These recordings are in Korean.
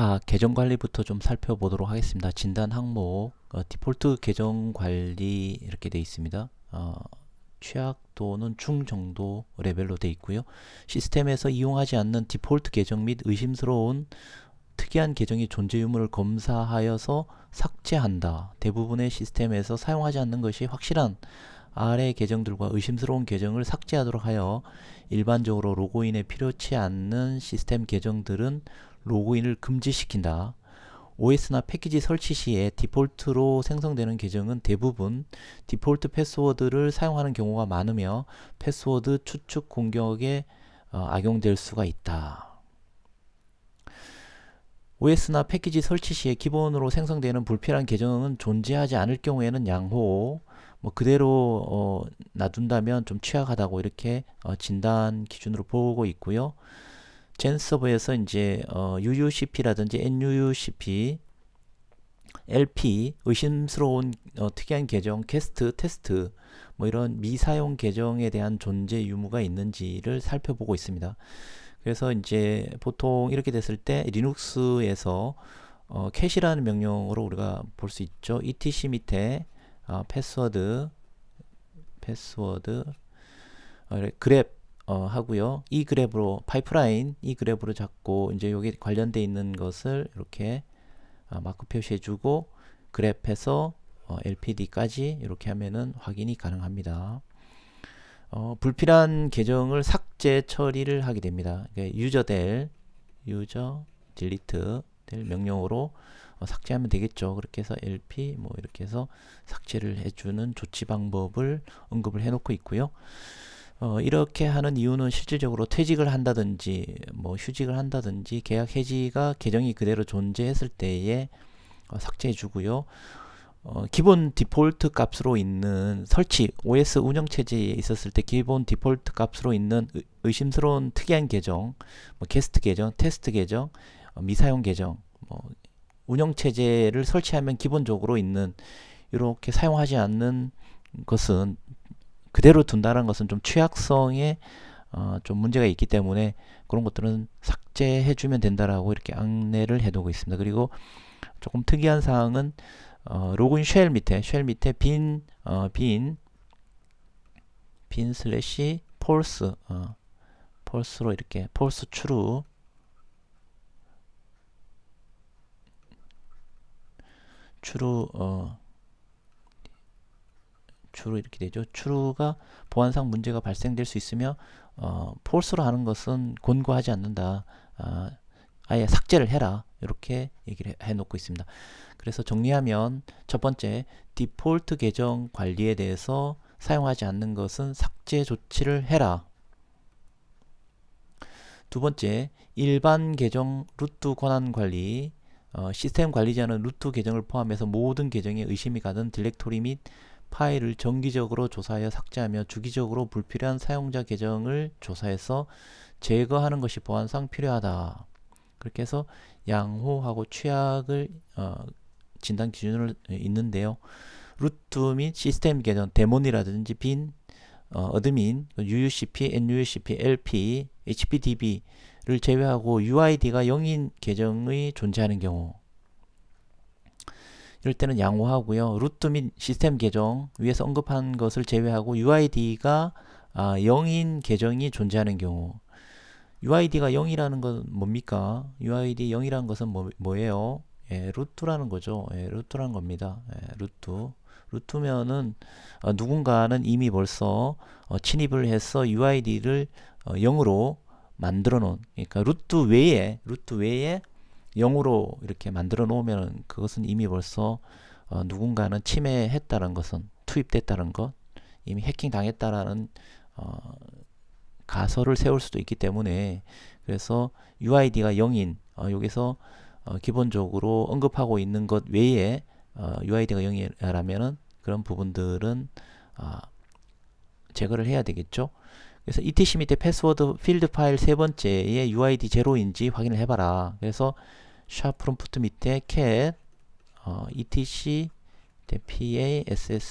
각 계정 관리부터 좀 살펴보도록 하겠습니다. 진단 항목 어, 디폴트 계정 관리 이렇게 되어 있습니다. 어, 취약도는 중 정도 레벨로 되어 있고요. 시스템에서 이용하지 않는 디폴트 계정 및 의심스러운 특이한 계정의 존재 유무를 검사하여서 삭제한다. 대부분의 시스템에서 사용하지 않는 것이 확실한 아래 계정들과 의심스러운 계정을 삭제하도록 하여 일반적으로 로그인에 필요치 않는 시스템 계정들은 로그인을 금지시킨다. OS나 패키지 설치 시에 디폴트로 생성되는 계정은 대부분 디폴트 패스워드를 사용하는 경우가 많으며 패스워드 추측 공격에 어, 악용될 수가 있다. OS나 패키지 설치 시에 기본으로 생성되는 불필요한 계정은 존재하지 않을 경우에는 양호, 뭐 그대로 어, 놔둔다면 좀 취약하다고 이렇게 어, 진단 기준으로 보고 있고요. 젠 서버에서 이제 어, UUCP라든지 NUUCP, LP, 의심스러운 어, 특이한 계정, 게스트, 테스트 뭐 이런 미사용 계정에 대한 존재 유무가 있는지를 살펴보고 있습니다. 그래서 이제 보통 이렇게 됐을 때 리눅스에서 어, 캐시라는 명령으로 우리가 볼 수 있죠. etc 밑에 어, 패스워드 패스워드 어, 그랩 어, 하고요. 이 그랩으로 파이프라인 이 그랩으로 잡고 이제 여기 관련돼 있는 것을 이렇게 어, 마크 표시해주고 그랩해서 어, LPD까지 이렇게 하면은 확인이 가능합니다. 어, 불필요한 계정을 삭제 처리를 하게 됩니다. 그러니까 유저 될 유저 딜리트 될 명령어로 어, 삭제하면 되겠죠. 그렇게 해서 LP 뭐 이렇게 해서 삭제를 해주는 조치 방법을 언급을 해놓고 있고요. 어, 이렇게 하는 이유는 실질적으로 퇴직을 한다든지 뭐 휴직을 한다든지 계약 해지가 계정이 그대로 존재했을 때에 어, 삭제해 주고요. 어, 기본 디폴트 값으로 있는 설치 OS 운영 체제에 있었을 때 기본 디폴트 값으로 있는 의, 의심스러운 특이한 계정, 뭐 게스트 계정, 테스트 계정, 어, 미사용 계정, 뭐 운영 체제를 설치하면 기본적으로 있는 이렇게 사용하지 않는 것은 그대로 둔다는 것은 좀 취약성에 어, 좀 문제가 있기 때문에 그런 것들은 삭제해 주면 된다라고 이렇게 안내를 해두고 있습니다. 그리고 조금 특이한 사항은 어, 로그인 쉘 밑에 쉘 밑에 빈, 어, 빈, 빈 슬래시 폴스, 어, 폴스로 이렇게 폴스 추루 추루 어 추루 이렇게 되죠. 추루가 보안상 문제가 발생될 수 있으며 어, 폴스로 하는 것은 권고하지 않는다. 아, 아예 삭제를 해라. 이렇게 얘기를 해 놓고 있습니다. 그래서 정리하면 첫 번째 디폴트 계정 관리에 대해서 사용하지 않는 것은 삭제 조치를 해라. 두 번째 일반 계정 루트 권한 관리 어, 시스템 관리자는 루트 계정을 포함해서 모든 계정에 의심이 가는 딜렉토리 및 파일을 정기적으로 조사하여 삭제하며 주기적으로 불필요한 사용자 계정을 조사해서 제거하는 것이 보안상 필요하다. 그렇게 해서 양호하고 취약을 어, 진단 기준을 있는데요. 루트 및 시스템 계정, 데몬이라든지 빈, 어, 어드민, UUCP, NUUCP, LP, HPDB를 제외하고 UID가 0인 계정의 존재하는 경우 이럴 때는 양호하고요. 루트 및 시스템 계정 위에서 언급한 것을 제외하고 UID가 아, 0인 계정이 존재하는 경우 UID가 0이라는 건 뭡니까? UID 0이라는 것은 뭐, 뭐예요? 예, 루트라는 거죠. 예, 루트라는 겁니다. 예, 루트. 루트면은 어, 누군가는 이미 벌써 어, 침입을 해서 UID를 어, 0으로 만들어 놓은 그러니까 루트 외에 루트 외에 0으로 이렇게 만들어 놓으면 그것은 이미 벌써 어, 누군가는 침해했다는 것은 투입됐다는 것 이미 해킹 당했다라는 어, 가설을 세울 수도 있기 때문에 그래서 UID가 0인 어, 여기서 어, 기본적으로 언급하고 있는 것 외에 어, UID가 0이라면은 그런 부분들은 어, 제거를 해야 되겠죠. 그래서 etc 밑에 패스워드 필드 파일 세 번째에 UID 제로인지 확인을 해봐라. 그래서 샵 프롬프트 밑에 cat 어, etc passwd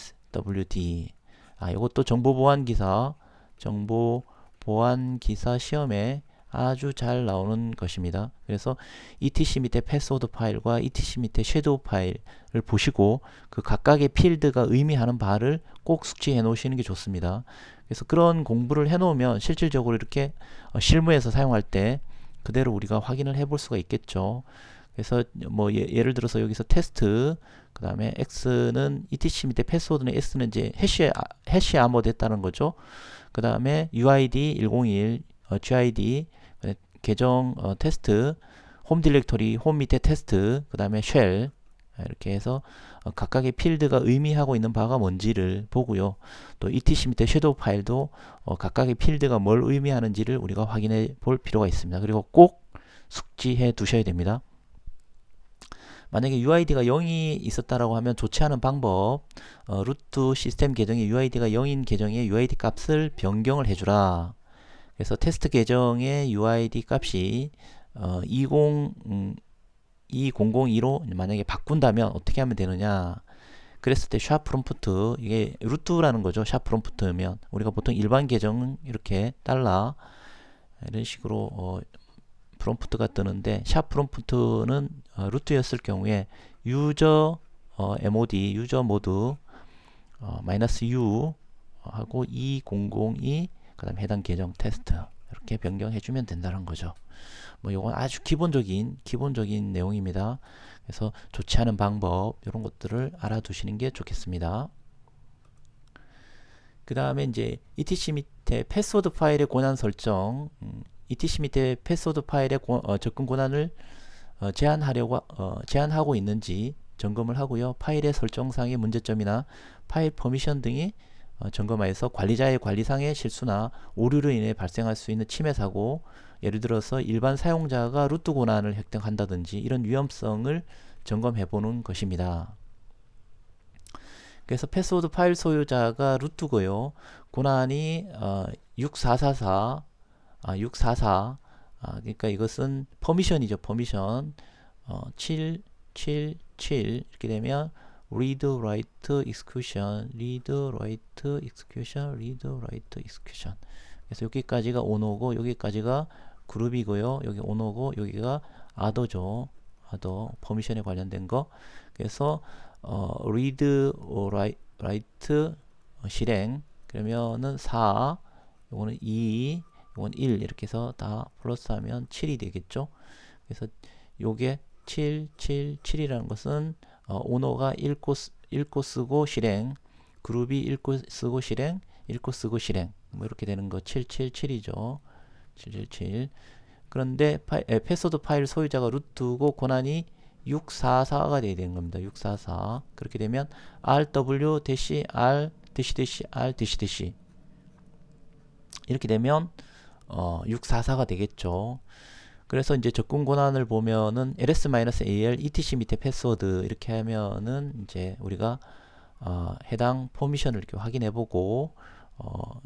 아 이것도 정보 보안 기사 정보 보안 기사 시험에 아주 잘 나오는 것입니다. 그래서 etc 밑에 패스워드 파일과 etc 밑에 섀도우 파일을 보시고 그 각각의 필드가 의미하는 바를 꼭 숙지해 놓으시는 게 좋습니다. 그래서 그런 공부를 해 놓으면 실질적으로 이렇게 어, 실무에서 사용할 때 그대로 우리가 확인을 해 볼 수가 있겠죠. 그래서 뭐 예, 를 들어서 여기서 테스트 그 다음에 x는 etc 밑에 패스워드는 s는 이제 해시 아, 해시 암호 됐다는 거죠. 그 다음에 uid 101 어, gid 계정 어, 테스트 홈 디렉토리 홈 밑에 테스트 그 다음에 쉘 이렇게 해서 어, 각각의 필드가 의미하고 있는 바가 뭔지를 보고요. 또 etc 밑에 섀도우 파일도 어, 각각의 필드가 뭘 의미하는지를 우리가 확인해 볼 필요가 있습니다. 그리고 꼭 숙지해 두셔야 됩니다. 만약에 UID가 0이 있었다라고 하면 않은 방법 어, 루트 시스템 계정에 UID가 0인 계정에 UID 값을 변경을 해주라 그래서 테스트 계정의 UID 값이 어, 20 음, 2002로 만약에 바꾼다면 어떻게 하면 되느냐? 그랬을 때 샤프롬프트 이게 루트라는 거죠 샤프롬프트면. 우리가 보통 일반 계정은 이렇게 달러 이런 식으로 어, 프롬프트가 뜨는데 샵 프롬프트는 어, 루트였을 경우에 유저 어, mod 유저 모드 어, 마이너스 u 하고 2002 그 다음 해당 계정 테스트 이렇게 변경해 주면 된다는 거죠. 뭐 이건 아주 기본적인 기본적인 내용입니다. 그래서 않은 방법 이런 것들을 알아두시는 게 좋겠습니다. 그 다음에 이제 etc 밑에 패스워드 파일의 권한 설정 음, etc 밑에 패스워드 파일의 고, 어, 접근 권한을 어, 제한하려고 어, 제한하고 있는지 점검을 하고요. 파일의 설정상의 문제점이나 파일 퍼미션 등이 어, 점검하여서 관리자의 관리상의 실수나 오류로 인해 발생할 수 있는 침해 사고 예를 들어서 일반 사용자가 루트 권한을 획득한다든지 이런 위험성을 점검해 보는 것입니다. 그래서 패스워드 파일 소유자가 루트고요. 권한이 어, 6444 아, 644 아, 그러니까 이것은 퍼미션이죠. 퍼미션 어, 7 7 7 이렇게 되면 read, write, execution, read, write, execution, read, write, execution. 그래서 여기까지가 오노고 여기까지가 그룹이고요. 여기 오노고 여기가 아더죠. 아더 퍼미션에 관련된 거. 그래서 어, read, write, write 실행 그러면은 4 요거는 2 이건 1 이렇게 해서 다 플러스하면 7이 되겠죠. 그래서 요게 7, 7, 7이라는 것은 어, 오너가 읽고, 읽고 쓰고 실행, 그룹이 읽고 쓰고 실행, 읽고 쓰고 실행 뭐 이렇게 되는 거 777이죠. 777 그런데 파이, 에, 패스워드 파일 소유자가 루트고 권한이 644가 돼야 되는 겁니다. 644 그렇게 되면 rw 대시 r 대시 대시 r 대시 이렇게 되면 어, 644가 되겠죠. 그래서 이제 접근 권한을 보면은 ls-al etc 밑에 패스워드 이렇게 하면은 이제 우리가 어, 해당 포미션을 이렇게 확인해 보고 어,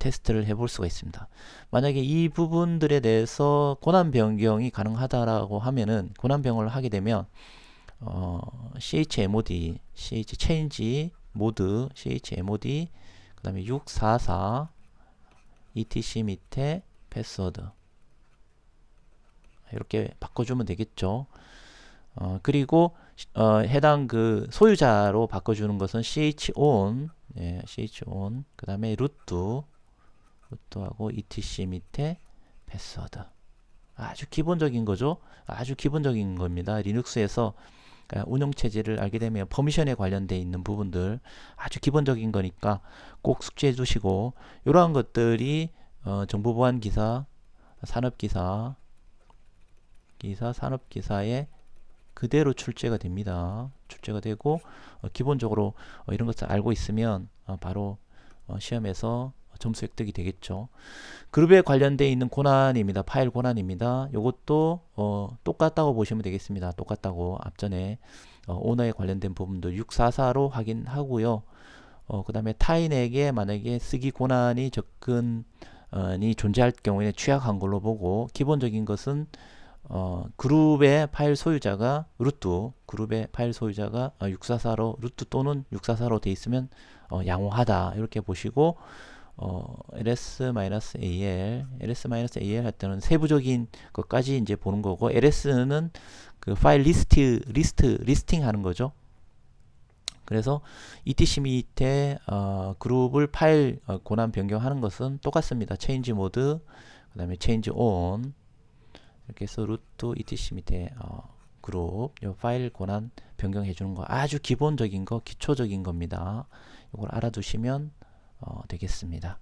테스트를 해볼 수가 있습니다. 만약에 이 부분들에 대해서 권한 변경이 가능하다라고 하면은 권한 변경을 하게 되면 어, chmod, ch change 모드, chmod 그다음에 644 etc 밑에 패스워드 이렇게 바꿔주면 되겠죠. 어, 그리고 어, 해당 그 소유자로 바꿔주는 것은 chown, 예, chown, 그 다음에 루트, 루트하고 etc 밑에 패스워드. 아주 기본적인 거죠. 아주 기본적인 겁니다. 리눅스에서 그러니까 운영 체제를 알게 되면 퍼미션에 관련되어 있는 부분들 아주 기본적인 거니까 꼭 숙지해 두시고 이러한 것들이 어, 정보보안 기사, 산업 기사, 기사, 산업 기사에 그대로 출제가 됩니다. 출제가 되고 어, 기본적으로 어, 이런 것을 알고 있으면 어, 바로 어, 시험에서 점수 획득이 되겠죠. 그룹에 관련되어 있는 권한입니다. 파일 권한입니다. 이것도 어, 똑같다고 보시면 되겠습니다. 똑같다고 앞전에 어, 오너에 관련된 부분도 644로 확인하고요. 어, 그 다음에 타인에게 만약에 쓰기 권한이 접근이 존재할 경우에 취약한 걸로 보고 기본적인 것은 어, 그룹의 파일 소유자가 루트, 그룹의 파일 소유자가 어, 644로 루트 또는 644로 돼 있으면 어, 양호하다 이렇게 보시고 어, ls-al, ls-al 할 때는 세부적인 것까지 이제 보는 거고 ls는 그 파일 리스트 리스트 리스팅 하는 거죠. 그래서 etc 밑에 어, 그룹을 파일 어, 권한 변경하는 것은 똑같습니다. change 모드 그다음에 change on 이렇게 해서 루트 etc 밑에 어, 그룹 요 파일 권한 변경해 주는 거 아주 기본적인 거 기초적인 겁니다. 이걸 알아두시면 어, 되겠습니다.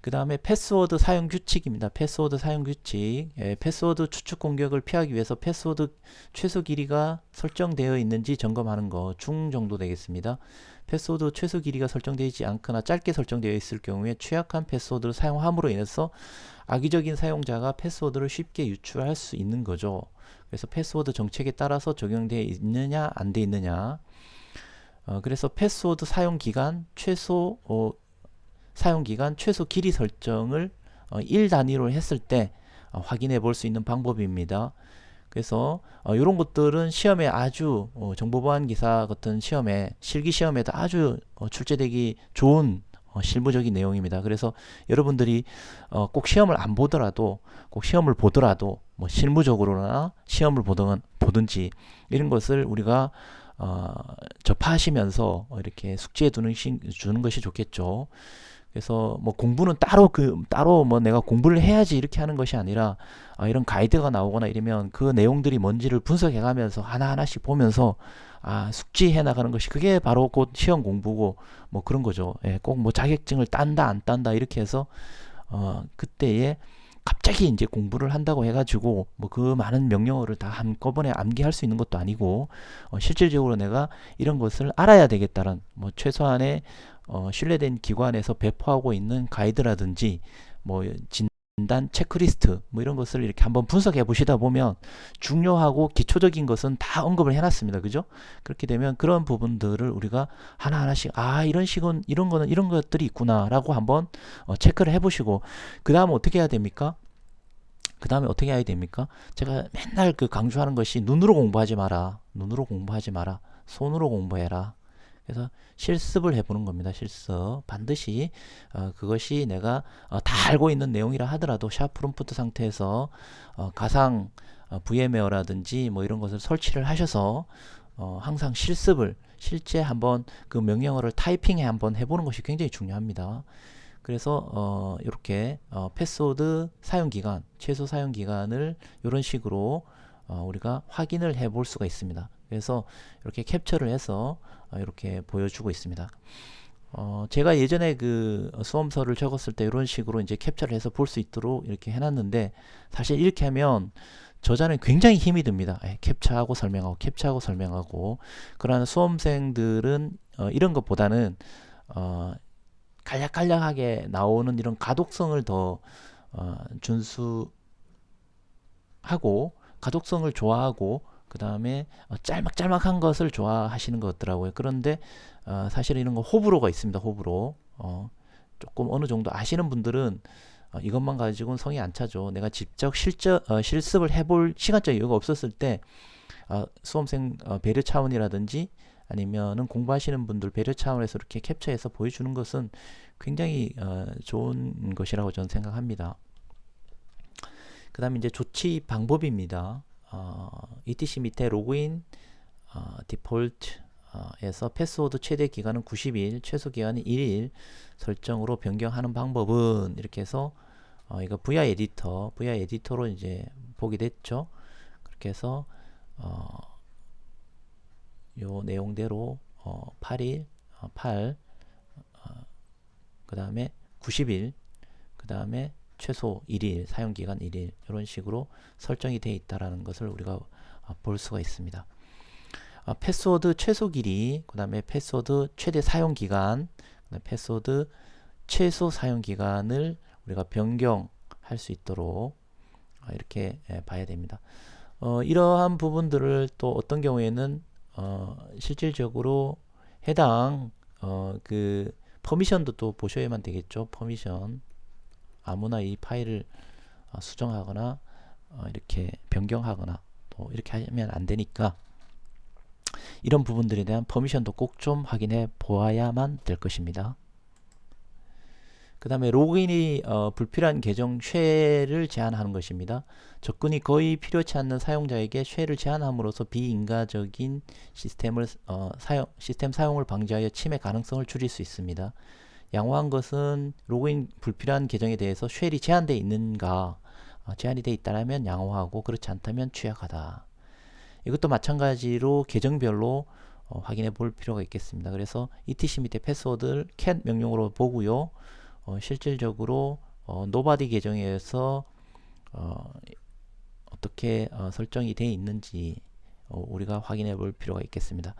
그 다음에 패스워드 사용 규칙입니다. 패스워드 사용 규칙. 예, 패스워드 추측 공격을 피하기 위해서 패스워드 최소 길이가 설정되어 있는지 점검하는 거 중 정도 되겠습니다. 패스워드 최소 길이가 설정되어 있지 않거나 짧게 설정되어 있을 경우에 취약한 패스워드를 사용함으로 인해서 악의적인 사용자가 패스워드를 쉽게 유출할 수 있는 거죠. 그래서 패스워드 정책에 따라서 적용되어 있느냐 안 돼 있느냐 어, 그래서 패스워드 사용 기간 최소 어, 사용 기간 최소 길이 설정을 어, 1 단위로 했을 때 어, 확인해 볼 수 있는 방법입니다. 그래서 어, 이런 것들은 시험에 아주 어, 정보보안 기사 같은 시험에 실기 시험에도 아주 어, 출제되기 좋은 어, 실무적인 내용입니다. 그래서 여러분들이 어, 꼭 시험을 안 보더라도 꼭 시험을 보더라도 뭐 실무적으로나 시험을 보든 보든지 이런 것을 우리가 어, 접하시면서 어, 이렇게 숙지해 두는 시, 주는 것이 좋겠죠. 그래서 뭐 공부는 따로 그 따로 뭐 내가 공부를 해야지 이렇게 하는 것이 아니라 아, 이런 가이드가 나오거나 이러면 그 내용들이 뭔지를 분석해 가면서 하나하나씩 보면서 아, 숙지해 나가는 것이 그게 바로 곧 시험 공부고 뭐 그런 거죠. 예, 꼭 뭐 자격증을 딴다 안 딴다 이렇게 해서 어, 그때에 갑자기 이제 공부를 한다고 해가지고 뭐 그 많은 명령어를 다 한꺼번에 암기할 수 있는 것도 아니고 어, 실질적으로 내가 이런 것을 알아야 되겠다는 뭐 최소한의 어, 신뢰된 기관에서 배포하고 있는 가이드라든지 뭐 진단 체크리스트 뭐 이런 것을 이렇게 한번 분석해 보시다 보면 중요하고 기초적인 것은 다 언급을 해놨습니다. 그죠? 그렇게 되면 그런 부분들을 우리가 하나 하나씩 아 이런 식은 이런 거는 이런 것들이 있구나라고 한번 어, 체크를 해보시고 그 다음 어떻게 해야 됩니까? 그 다음에 어떻게 해야 됩니까? 제가 맨날 그 강조하는 것이 눈으로 공부하지 마라. 눈으로 공부하지 마라. 손으로 공부해라. 그래서 실습을 해보는 겁니다. 실습. 반드시 어, 그것이 내가 어, 다 알고 있는 내용이라 하더라도 샤프 롬프트 상태에서 어, 가상 어, VMware라든지 뭐 이런 것을 설치를 하셔서 어, 항상 실습을 실제 한번 그 명령어를 타이핑해 한번 해보는 것이 굉장히 중요합니다. 그래서 어, 이렇게 어, 패스워드 사용 기간, 최소 사용 기간을 이런 식으로 어, 우리가 확인을 해 볼 수가 있습니다. 그래서 이렇게 캡처를 해서 어, 이렇게 보여주고 있습니다. 어, 제가 예전에 그 수험서를 적었을 때 이런 식으로 이제 캡처를 해서 볼 수 있도록 이렇게 해놨는데 사실 이렇게 하면 저자는 굉장히 힘이 듭니다. 에, 캡처하고 설명하고 캡처하고 설명하고 그러나 수험생들은 어, 이런 것보다는 어, 간략간략하게 나오는 이런 가독성을 더 어, 준수하고 가독성을 좋아하고 그 다음에 어, 짤막짤막한 것을 좋아하시는 것 같더라고요. 그런데 어, 사실 이런 거 호불호가 있습니다. 호불호. 어, 조금 어느 정도 아시는 분들은 어, 이것만 가지고는 성이 안 차죠. 내가 직접 실적, 어, 실습을 해볼 시간적 여유가 없었을 때 어, 수험생 어, 배려 차원이라든지 아니면은 공부하시는 분들 배려 차원에서 이렇게 캡처해서 보여주는 것은 굉장히 어, 좋은 것이라고 저는 생각합니다. 그 다음에 이제 조치 방법입니다. 어, etc 밑에 로그인 어, 디폴트 어, 에서 패스워드 최대 기간은 90일, 최소 기간은 1일 설정으로 변경하는 방법은 이렇게 해서 어, 이거 VI 에디터, VI 에디터로 이제 보게 됐죠. 그렇게 해서 어, 요 내용대로 어, 8일, 어, 8, 어, 그 다음에 90일, 그 다음에 최소 1일, 사용기간 1일 이런 식으로 설정이 되어 있다라는 것을 우리가 어, 볼 수가 있습니다. 어, 패스워드 최소 길이, 그 다음에 패스워드 최대 사용기간, 패스워드 최소 사용기간을 우리가 변경할 수 있도록 어, 이렇게 예, 봐야 됩니다. 어, 이러한 부분들을 또 어떤 경우에는 어, 실질적으로 해당 어, 그 퍼미션도 또 보셔야만 되겠죠. 퍼미션 아무나 이 파일을 어, 수정하거나 어, 이렇게 변경하거나 또 이렇게 하면 안 되니까 이런 부분들에 대한 퍼미션도 꼭 좀 확인해 보아야만 될 것입니다. 그 다음에 로그인이 어, 불필요한 계정 쉐를 제한하는 것입니다. 접근이 거의 필요치 않는 사용자에게 쉐를 제한함으로써 비인가적인 시스템을 어, 사용 시스템 사용을 방지하여 침해 가능성을 줄일 수 있습니다. 양호한 것은 로그인 불필요한 계정에 대해서 쉘이 제한되어 있는가 어, 제한이 되어 있다면 양호하고 그렇지 않다면 취약하다. 이것도 마찬가지로 계정별로 어, 확인해 볼 필요가 있겠습니다. 그래서 etc 밑에 패스워드를 cat 명령으로 보고요. 어, 실질적으로 어, nobody 계정에서 어, 어떻게 어, 설정이 되어 있는지 어, 우리가 확인해 볼 필요가 있겠습니다.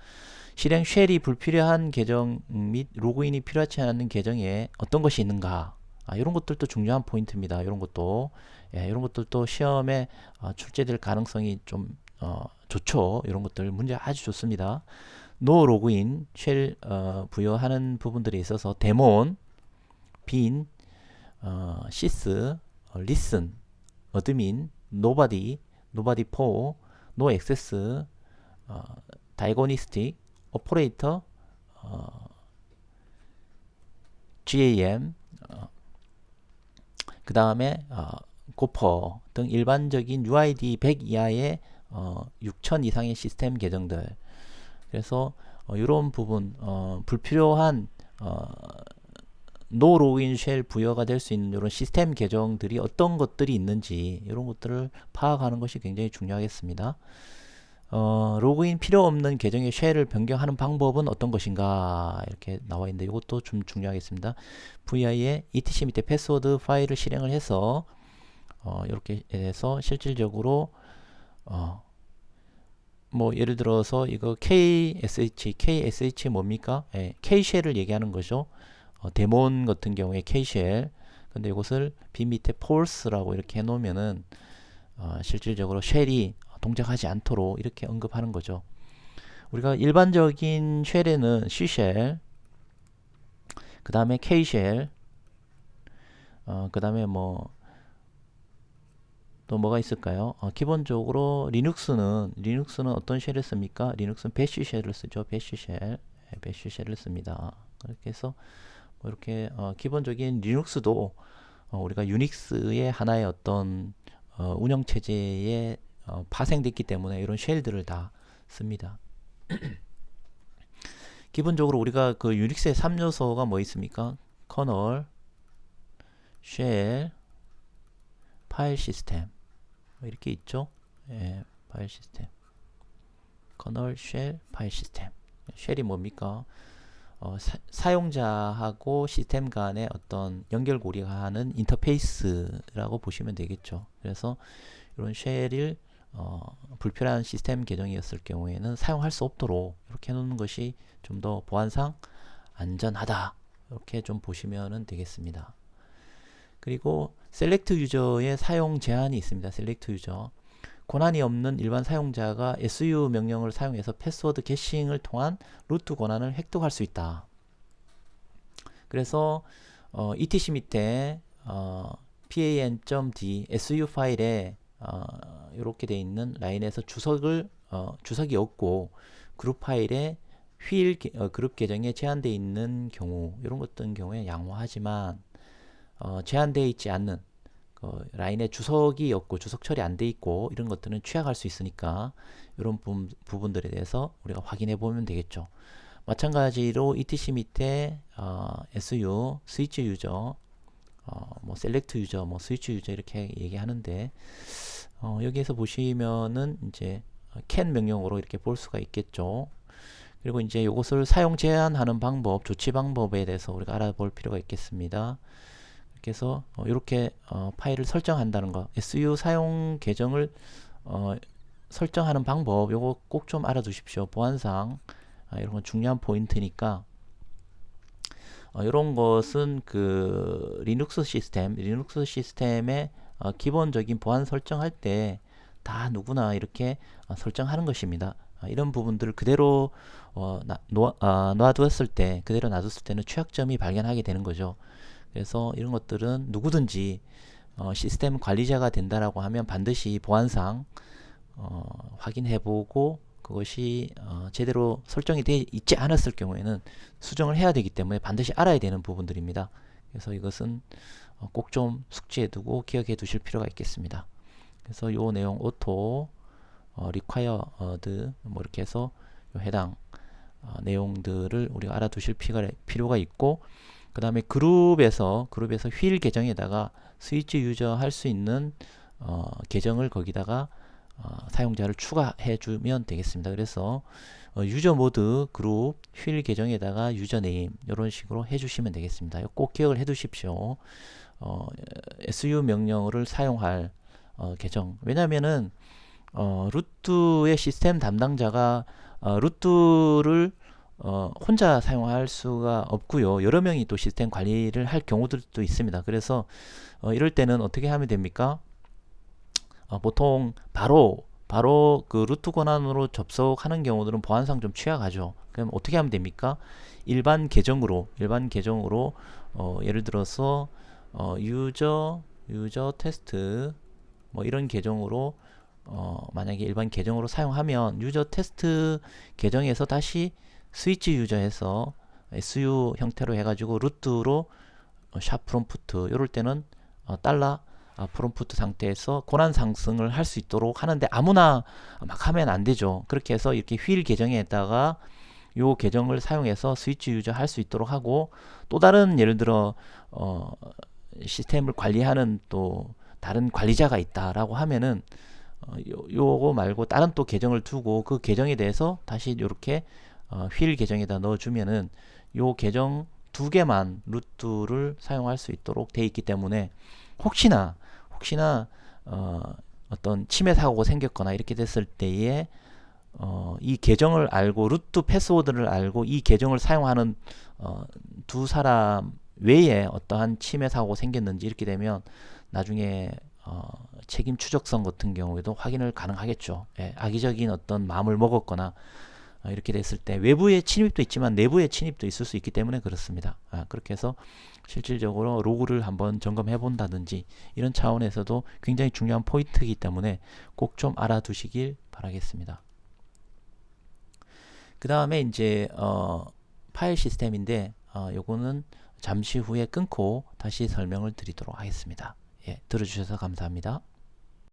실행 쉘이 불필요한 계정 및 로그인이 필요하지 않은 계정에 어떤 것이 있는가 아, 이런 것들도 중요한 포인트입니다. 이런 것도 예, 이런 것들도 시험에 어, 출제될 가능성이 좀 어, 좋죠. 이런 것들 문제 아주 좋습니다. 노 로그인 쉘 어, 부여하는 부분들에 있어서 데몬, 빈, 어, 시스, 어, 리슨, 어드민, 노바디, 노 액세스, 어, 다이고니스틱, 오퍼레이터, 어, GAM, 어, 그 다음에 어, 고퍼 등 일반적인 UID 100 이하의 어, 6000 이상의 시스템 계정들. 그래서 어, 이런 부분 어, 불필요한 어, 노 로그인 쉘 부여가 될 수 있는 이런 시스템 계정들이 어떤 것들이 있는지 이런 것들을 파악하는 것이 굉장히 중요하겠습니다. 어, 로그인 필요 없는 계정의 쉘을 변경하는 방법은 어떤 것인가 이렇게 나와 있는데 이것도 좀 중요하겠습니다. VI에 etc 밑에 패스워드 파일을 실행을 해서 어, 이렇게 해서 실질적으로 어, 뭐 예를 들어서 이거 KSH, KSH 뭡니까? 예, K쉘을 얘기하는 거죠. 어, 데몬 같은 경우에 K쉘. 근데 이것을 B 밑에 false라고 이렇게 해놓으면은 어, 실질적으로 쉘이 동작하지 않도록 이렇게 언급하는 거죠. 우리가 일반적인 쉘에는 C쉘, 그 다음에 K쉘, 어, 그 다음에 뭐 또 뭐가 있을까요? 어, 기본적으로 리눅스는 리눅스는 어떤 쉘을 씁니까? 리눅스는 배쉬 쉘을 쓰죠. 배쉬 쉘, 네, 배쉬 쉘을 씁니다. 그렇게 해서 뭐 이렇게 어, 기본적인 리눅스도 어, 우리가 유닉스의 하나의 어떤 어, 운영 체제에 어, 파생됐기 때문에 이런 쉘들을 다 씁니다. 기본적으로 우리가 그 유닉스의 3요소가 뭐 있습니까? 커널, 쉘, 파일 시스템 뭐 이렇게 있죠. 예, 파일 시스템. 커널, 쉘, 파일 시스템. 쉘이 뭡니까? 어, 사, 용자하고 시스템 간의 어떤 연결고리가 하는 인터페이스라고 보시면 되겠죠. 그래서 이런 쉘을 어, 불필요한 시스템 계정이었을 경우에는 사용할 수 없도록 이렇게 해놓는 것이 좀 더 보안상 안전하다 이렇게 좀 보시면 되겠습니다. 그리고 셀렉트 유저의 사용 제한이 있습니다. 셀렉트 유저 권한이 없는 일반 사용자가 su 명령을 사용해서 패스워드 게싱을 통한 루트 권한을 획득할 수 있다. 그래서 어, etc 밑에 어, pan.d su 파일에 어, 이렇게 돼 있는 라인에서 주석을 어, 주석이 없고 그룹 파일에 휠 어, 그룹 계정에 제한되어 있는 경우 이런 것들 경우에 양호하지만 어, 제한되어 있지 않는 그 라인에 주석이 없고 주석 처리 안 돼 있고 이런 것들은 취약할 수 있으니까 이런 부, 부분들에 대해서 우리가 확인해 보면 되겠죠. 마찬가지로 etc 밑에 어, su 스위치 유저 어, 뭐 셀렉트 유저 뭐 스위치 유저 이렇게 얘기하는데 어, 여기에서 보시면은 이제 can 명령으로 이렇게 볼 수가 있겠죠. 그리고 이제 이것을 사용 제한하는 방법, 조치 방법에 대해서 우리가 알아볼 필요가 있겠습니다. 그래서 어, 이렇게 어, 파일을 설정한다는 거, SU 사용 계정을 어, 설정하는 방법, 요거 꼭 좀 알아두십시오. 보안상 아, 이런 건 중요한 포인트니까 어, 이런 것은 그 리눅스 시스템, 리눅스 시스템의 어, 기본적인 보안 설정할 때 다 누구나 이렇게 어, 설정하는 것입니다. 어, 이런 부분들을 그대로 어, 나, 놓아, 아, 놔두었을 때, 그대로 놔뒀을 때는 취약점이 발견하게 되는 거죠. 그래서 이런 것들은 누구든지 어, 시스템 관리자가 된다라고 하면 반드시 보안상 어, 확인해보고 그것이 어, 제대로 설정이 되어 있지 않았을 경우에는 수정을 해야 되기 때문에 반드시 알아야 되는 부분들입니다. 그래서 이것은 어, 꼭좀 숙지해 두고 기억해 두실 필요가 있겠습니다. 그래서 요 내용 auto 어, required 뭐 이렇게 해서 요 해당 어, 내용들을 우리가 알아두실 필요가 있고 그 다음에 그룹에서 그룹에서 휠 계정에다가 스위치 유저 할 수 있는 어, 계정을 거기다가 어, 사용자를 추가해 주면 되겠습니다. 그래서 어, 유저 모드 그룹 휠 계정에다가 유저 네임 이런 식으로 해 주시면 되겠습니다. 이거 꼭 기억을 해 두십시오. 어, SU 명령어를 사용할 어, 계정 왜냐면은 어, 루트의 시스템 담당자가 어, 루트를 어, 혼자 사용할 수가 없고요. 여러 명이 또 시스템 관리를 할 경우들도 있습니다. 그래서 어, 이럴 때는 어떻게 하면 됩니까? 어, 보통 바로 바로 그 루트 권한으로 접속하는 경우들은 보안상 좀 취약하죠. 그럼 어떻게 하면 됩니까? 일반 계정으로 일반 계정으로 어, 예를 들어서 어, 유저 유저 테스트 뭐 이런 계정으로 어, 만약에 일반 계정으로 사용하면 유저 테스트 계정에서 다시 스위치 유저에서 SU 형태로 해가지고 루트로 어, 샵 프롬프트 이럴 때는 어, 달러 아, 프롬프트 상태에서 권한 상승을 할 수 있도록 하는데 아무나 막 하면 안 되죠. 그렇게 해서 이렇게 휠 계정에다가 요 계정을 사용해서 스위치 유저 할 수 있도록 하고 또 다른 예를 들어 어, 시스템을 관리하는 또 다른 관리자가 있다라고 하면은 어, 요, 요거 말고 다른 또 계정을 두고 그 계정에 대해서 다시 이렇게 어, 휠 계정에다 넣어주면은 요 계정 두 개만 루트를 사용할 수 있도록 돼 있기 때문에 혹시나 혹시나 어, 어떤 침해 사고가 생겼거나 이렇게 됐을 때에 어, 이 계정을 알고 루트 패스워드를 알고 이 계정을 사용하는 어, 두 사람 외에 어떠한 침해 사고가 생겼는지 이렇게 되면 나중에 어, 책임 추적성 같은 경우에도 확인을 가능하겠죠. 예, 악의적인 어떤 마음을 먹었거나 어, 이렇게 됐을 때 외부의 침입도 있지만 내부의 침입도 있을 수 있기 때문에 그렇습니다. 아, 그렇게 해서 실질적으로 로그를 한번 점검해 본다든지 이런 차원에서도 굉장히 중요한 포인트이기 때문에 꼭 좀 알아두시길 바라겠습니다. 그 다음에 이제 어, 파일 시스템인데 어, 요거는 잠시 후에 끊고 다시 설명을 드리도록 하겠습니다. 예, 들어주셔서 감사합니다.